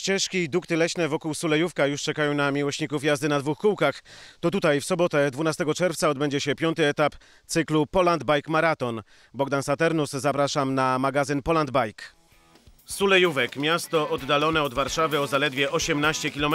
Ścieżki i dukty leśne wokół Sulejówka już czekają na miłośników jazdy na dwóch kółkach. To tutaj w sobotę 12 czerwca odbędzie się piąty etap cyklu Poland Bike Marathon. Bogdan Saturnus, zapraszam na magazyn Poland Bike. Sulejówek, miasto oddalone od Warszawy o zaledwie 18 km.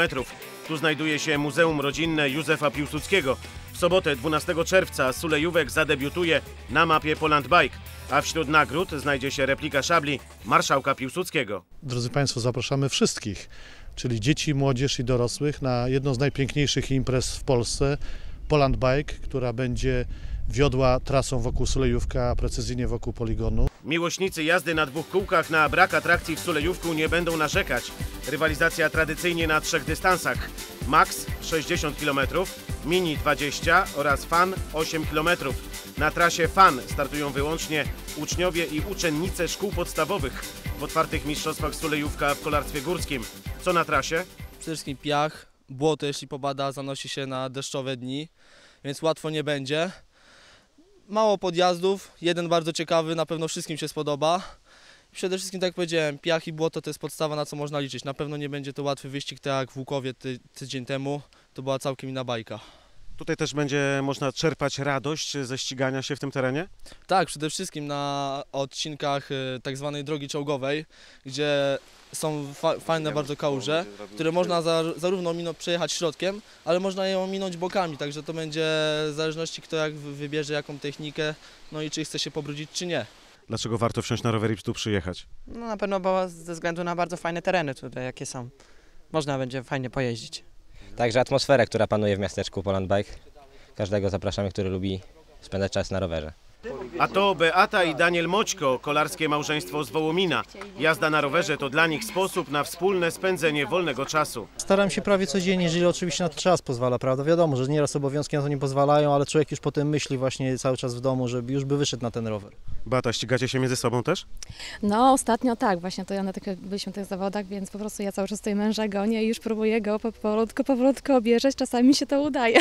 Tu znajduje się Muzeum Rodzinne Józefa Piłsudskiego. W sobotę 12 czerwca Sulejówek zadebiutuje na mapie Poland Bike, a wśród nagród znajdzie się replika szabli marszałka Piłsudskiego. Drodzy Państwo, zapraszamy wszystkich, czyli dzieci, młodzież i dorosłych na jedną z najpiękniejszych imprez w Polsce, Poland Bike, która będzie wiodła trasą wokół Sulejówka, a precyzyjnie wokół poligonu. Miłośnicy jazdy na dwóch kółkach na brak atrakcji w Sulejówku nie będą narzekać. Rywalizacja tradycyjnie na trzech dystansach. Max 60 km, Mini 20 oraz Fan 8 km. Na trasie Fan startują wyłącznie uczniowie i uczennice szkół podstawowych w otwartych mistrzostwach Sulejówka w kolarstwie górskim. Co na trasie? Przede wszystkim piach, błoto jeśli popada zanosi się na deszczowe dni, więc łatwo nie będzie. Mało podjazdów, jeden bardzo ciekawy, na pewno wszystkim się spodoba. Przede wszystkim, tak jak powiedziałem, piach i błoto to jest podstawa, na co można liczyć. Na pewno nie będzie to łatwy wyścig, tak jak w Łukowie ty, tydzień temu. To była całkiem inna bajka. Tutaj też będzie można czerpać radość ze ścigania się w tym terenie? Tak, przede wszystkim na odcinkach y, tak zwanej drogi czołgowej, gdzie są fa fajne bardzo kałuże, które można za, zarówno przejechać środkiem, ale można je ominąć bokami, także to będzie w zależności kto jak wy- wybierze jaką technikę, no i czy chce się pobrudzić czy nie. Dlaczego warto wsiąść na rower i tu przyjechać? No na pewno bo ze względu na bardzo fajne tereny tutaj, jakie są. Można będzie fajnie pojeździć. Także atmosferę, która panuje w miasteczku Poland Bike. Każdego zapraszamy, który lubi spędzać czas na rowerze. A to Beata i Daniel Moćko, kolarskie małżeństwo z Wołomina. Jazda na rowerze to dla nich sposób na wspólne spędzenie wolnego czasu. Staram się prawie codziennie, jeżeli oczywiście na to czas pozwala, prawda? Wiadomo, że nieraz obowiązki na to nie pozwalają, ale człowiek już potem myśli właśnie cały czas w domu, żeby już by wyszedł na ten rower. Beata, ścigacie się między sobą też? No ostatnio tak, właśnie to ja na tych, byliśmy w tych zawodach, więc po prostu ja cały czas tutaj męża gonię i już próbuję go po- powolutku, powolutku obierzeć, czasami mi się to udaje.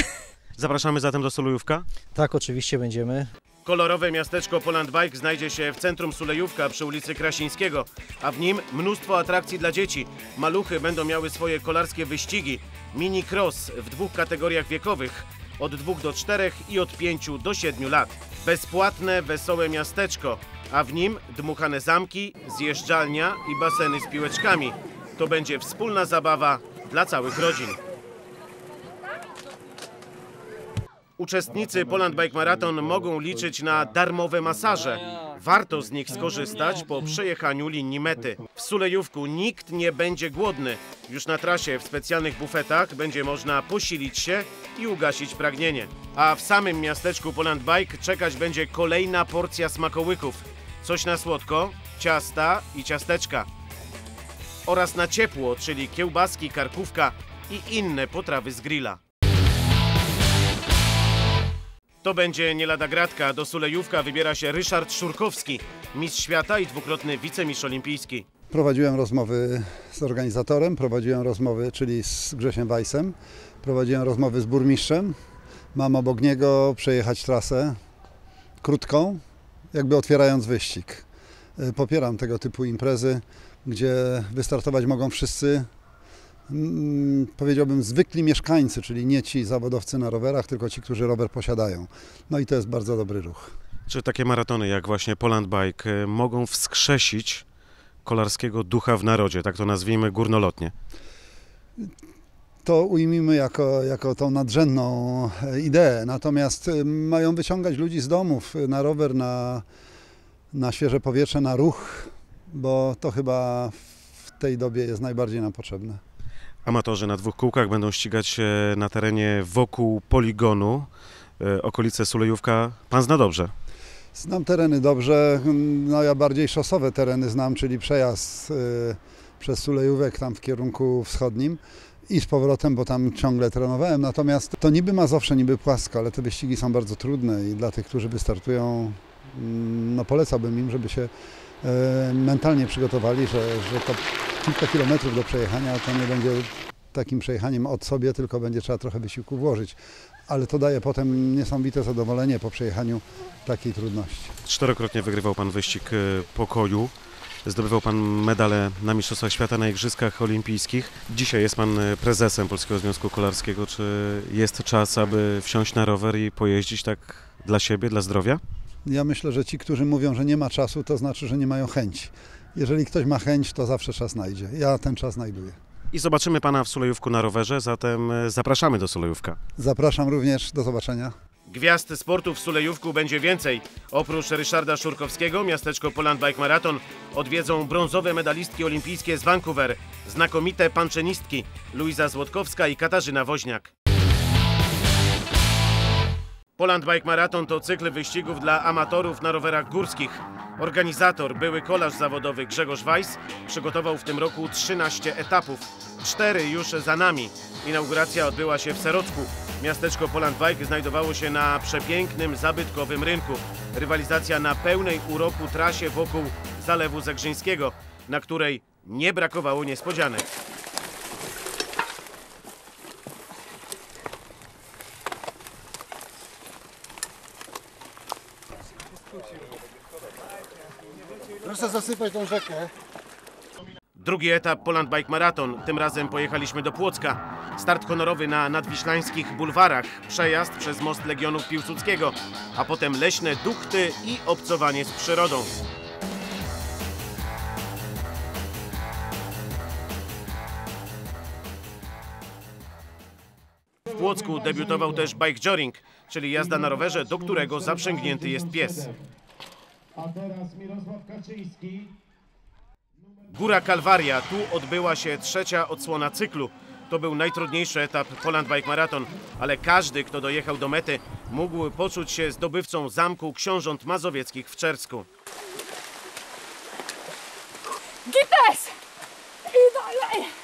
Zapraszamy zatem do Sulejówka. Tak, oczywiście będziemy. Kolorowe miasteczko Poland Bike znajdzie się w centrum Sulejówka przy ulicy Krasińskiego, a w nim mnóstwo atrakcji dla dzieci. Maluchy będą miały swoje kolarskie wyścigi. Mini cross w dwóch kategoriach wiekowych, od 2 do 4 i od 5 do 7 lat. Bezpłatne, wesołe miasteczko, a w nim dmuchane zamki, zjeżdżalnia i baseny z piłeczkami. To będzie wspólna zabawa dla całych rodzin. Uczestnicy Poland Bike Marathon mogą liczyć na darmowe masaże. Warto z nich skorzystać po przejechaniu linii mety. W Sulejówku nikt nie będzie głodny. Już na trasie w specjalnych bufetach będzie można posilić się i ugasić pragnienie. A w samym miasteczku Poland Bike czekać będzie kolejna porcja smakołyków. Coś na słodko, ciasta i ciasteczka. Oraz na ciepło, czyli kiełbaski, karkówka i inne potrawy z grilla. To będzie nie lada gratka. Do Sulejówka wybiera się Ryszard Szurkowski, mistrz świata i dwukrotny wicemistrz olimpijski. Prowadziłem rozmowy z organizatorem, prowadziłem rozmowy, czyli z Grzesiem Weissem, prowadziłem rozmowy z burmistrzem. Mam obok niego przejechać trasę krótką, jakby otwierając wyścig. Y, Popieram tego typu imprezy, gdzie wystartować mogą wszyscy, powiedziałbym, zwykli mieszkańcy, czyli nie ci zawodowcy na rowerach, tylko ci, którzy rower posiadają. No i to jest bardzo dobry ruch. Czy takie maratony jak właśnie Poland Bike y, mogą wskrzesić kolarskiego ducha w narodzie, tak to nazwijmy górnolotnie? to ujmijmy jako, jako tą nadrzędną e, ideę. Natomiast e, mają wyciągać ludzi z domów e, na rower, na, na świeże powietrze, na ruch, bo to chyba w tej dobie jest najbardziej nam potrzebne. Amatorzy na dwóch kółkach będą ścigać się na terenie wokół poligonu, y, okolice Sulejówka. Pan zna dobrze. Znam tereny dobrze, no ja bardziej szosowe tereny znam, czyli przejazd e, przez Sulejówek tam w kierunku wschodnim i z powrotem, bo tam ciągle trenowałem. Natomiast to niby Mazowsze, niby płasko, ale te wyścigi są bardzo trudne i dla tych, którzy wystartują, mm, no polecałbym im, żeby się e, mentalnie przygotowali, że, że to kilka kilometrów do przejechania to nie będzie takim przejechaniem od sobie, tylko będzie trzeba trochę wysiłku włożyć. Ale to daje potem niesamowite zadowolenie po przejechaniu takiej trudności. Czterokrotnie wygrywał pan wyścig y, pokoju. Zdobywał pan medale na Mistrzostwach Świata, na Igrzyskach Olimpijskich. Dzisiaj jest pan e, prezesem Polskiego Związku Kolarskiego. Czy jest czas, aby wsiąść na rower i pojeździć tak dla siebie, dla zdrowia? Ja myślę, że ci, którzy mówią, że nie ma czasu, to znaczy, że nie mają chęci. Jeżeli ktoś ma chęć, to zawsze czas znajdzie. Ja ten czas znajduję. I zobaczymy pana w Sulejówku na rowerze, zatem e, zapraszamy do Sulejówka. Zapraszam również. Do zobaczenia. Gwiazd sportu w Sulejówku będzie więcej. Oprócz Ryszarda Szurkowskiego, miasteczko Poland Bike Marathon odwiedzą brązowe medalistki olimpijskie z Vancouver, znakomite panczenistki Luiza Złotkowska i Katarzyna Woźniak. Poland Bike Marathon to cykl wyścigów dla amatorów na rowerach górskich. Organizator, były kolarz zawodowy Grzegorz Weiss przygotował w tym roku 13 etapów. Cztery już za nami. Inauguracja odbyła się w Serocku. Miasteczko Poland Bike znajdowało się na przepięknym, zabytkowym rynku. Rywalizacja na pełnej uroku trasie wokół Zalewu Zegrzyńskiego, na której nie brakowało niespodzianek. Proszę zasypać tą rzekę. Drugi etap Poland Bike Marathon. Tym razem pojechaliśmy do Płocka. Start honorowy na nadwiślańskich bulwarach, przejazd przez most Legionów Piłsudskiego, a potem leśne duchty i obcowanie z przyrodą. W Płocku debiutował też bike joring, czyli jazda na rowerze, do którego zaprzęgnięty jest pies. Góra Kalwaria. Tu odbyła się trzecia odsłona cyklu. To był najtrudniejszy etap Poland Bike Marathon, ale każdy, kto dojechał do mety, mógł poczuć się zdobywcą zamku książąt mazowieckich w Czersku. Gites! I dalej!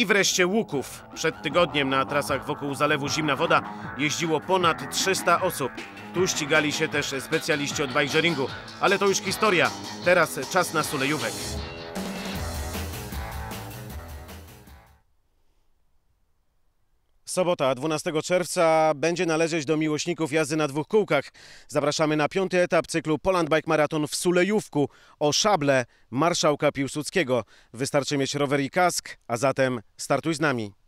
I wreszcie Łuków. Przed tygodniem na trasach wokół zalewu Zimna Woda jeździło ponad 300 osób. Tu ścigali się też specjaliści od bikejaringu. Ale to już historia. Teraz czas na Sulejówek. Sobota 12 czerwca będzie należeć do miłośników jazdy na dwóch kółkach. Zapraszamy na piąty etap cyklu Poland Bike Marathon w Sulejówku o szable marszałka Piłsudskiego. Wystarczy mieć rower i kask, a zatem startuj z nami.